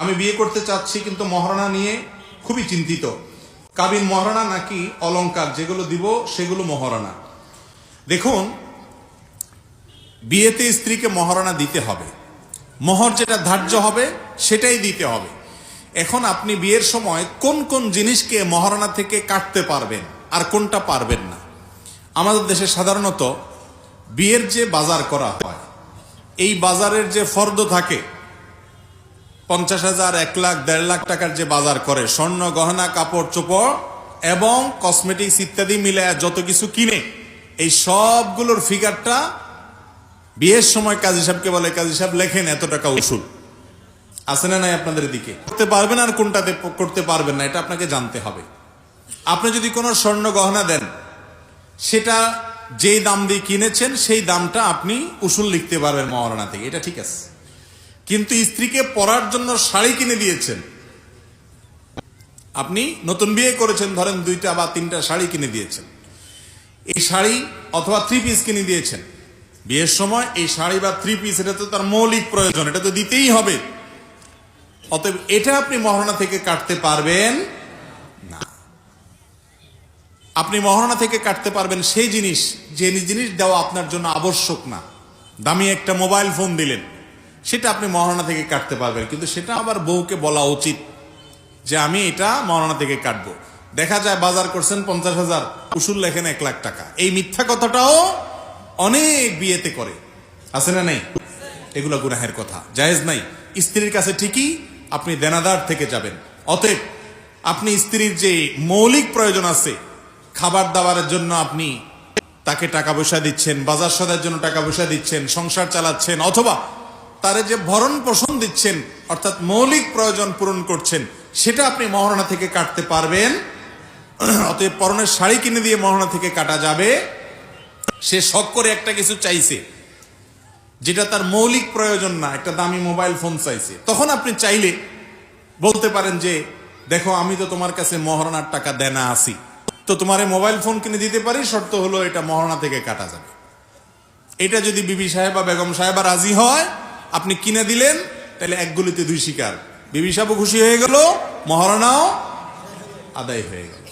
আমি বিয়ে করতে চাচ্ছি, কিন্তু মহারণা নিয়ে খুবই চিন্তিত। কাবিন মহারণা নাকি অলংকার? যেগুলো দিব, সেগুলো মহারণা। দেখুন, বিয়েতে স্ত্রীকে মহারণা দিতে হবে। মোহর যেটা ধার্য হবে, সেটাই দিতে হবে। এখন আপনি বিয়ের সময় কোন কোন জিনিসকে মহারণা থেকে কাটতে পারবেন আর কোনটা পারবেন না? আমাদের দেশে সাধারণত বিয়ের যে বাজার করা হয়, এই বাজারের যে ফর্দ থাকে পঞ্চাশ হাজার, এক লাখ, দেড় লাখ টাকার যে বাজার করে, স্বর্ণ গহনা, কাপড় চোপড় এবং কসমেটিক্স ইত্যাদি মিলে যত কিছু কিনে, এই সবগুলোর ফিগারটা বিয়ের সময় কাজী সাহেবকে বলে, কাজী সাহেব, লেখেন এত টাকা উসুল। আছে না নাই আপনাদের দিকে? করতে পারবেন আর কোনটাতে করতে পারবেন না, এটা আপনাকে জানতে হবে। আপনি যদি কোনো স্বর্ণ গহনা দেন, সেটা যেই দাম দিয়ে কিনেছেন, সেই দামটা আপনি উসুল লিখতে পারবেন মহারণা থেকে। এটা ঠিক আছে। কিন্তু স্ত্রীকে পরার জন্য শাড়ি কিনে দিয়েছেন। আপনি নতুন বিয়ে করেছেন, ধরেন দুইটা বা তিনটা শাড়ি কিনে দিয়েছেন। এই শাড়ি অথবা থ্রি পিস কিনে দিয়েছেন। বিয়ের সময় এই শাড়ি বা থ্রি পিস এটা তো তার মৌলিক প্রয়োজন, এটা তো দিতেই হবে। অতএব এটা আপনি মহারণা থেকে কাটতে পারবেন না। আপনি মহারণা থেকে কাটতে পারবেন সেই জিনিস, যে জিনিস দেওয়া আপনার জন্য আবশ্যক না। দামি একটা মোবাইল ফোন দিলেন। সেটা আপনি মহারণা থেকে কাটতে পারবেন। কিন্তু সেটা আবার বউকে বলা উচিত যে আমি এটা মহারণা থেকে কাটবো। দেখা যায় বাজার করছেন পঞ্চাশ হাজার, উসুল লেখেন এক লাখ টাকা। এই মিথ্যা কথাটাও অনেক বিয়েতে করে। আছে না নেই? এগুলো গুনাহের কথা। জায়েজ নাই। স্ত্রীর কাছে ঠিকই আপনি দেনাদার থেকে যাবেন। অতএব আপনি স্ত্রীর যে মৌলিক প্রয়োজন আছে, খাবার দাবারের জন্য আপনি তাকে টাকা পয়সা দিচ্ছেন, বাজার সদার জন্য টাকা পয়সা দিচ্ছেন, সংসার চালাচ্ছেন, অথবা তারে যে ভরণ পোষণ দিচ্ছেন, অর্থাৎ মৌলিক প্রয়োজন পূরণ করছেন, সেটা আপনি মহারণা থেকে কাটতে পারবেন। অতএব পরনের শাড়ি কিনে দিয়ে মহারণা থেকে কাটা যাবে। সে শখ করে একটা কিছু চাইছে, যেটা তার মৌলিক প্রয়োজন না, একটা দামি মোবাইল ফোন চাইছে। তখন আপনি চাইলে বলতে পারেন যে, দেখো, আমি তো তোমার কাছে মহারণার টাকা দেনা আসি তো তোমার মোবাইল ফোন কিনে দিতে পারি, শর্ত হলো এটা মহারণা থেকে কাটা যাবে। এটা যদি বিবি সাহেব বা বেগম সাহেবা রাজি হয় আপনি কিনে দিলেন, তাহলে এক গুলিতে দুই শিকার। বিবি সাহেবও খুশি হয়ে গেল, মহারণাও আদায় হয়ে গেল।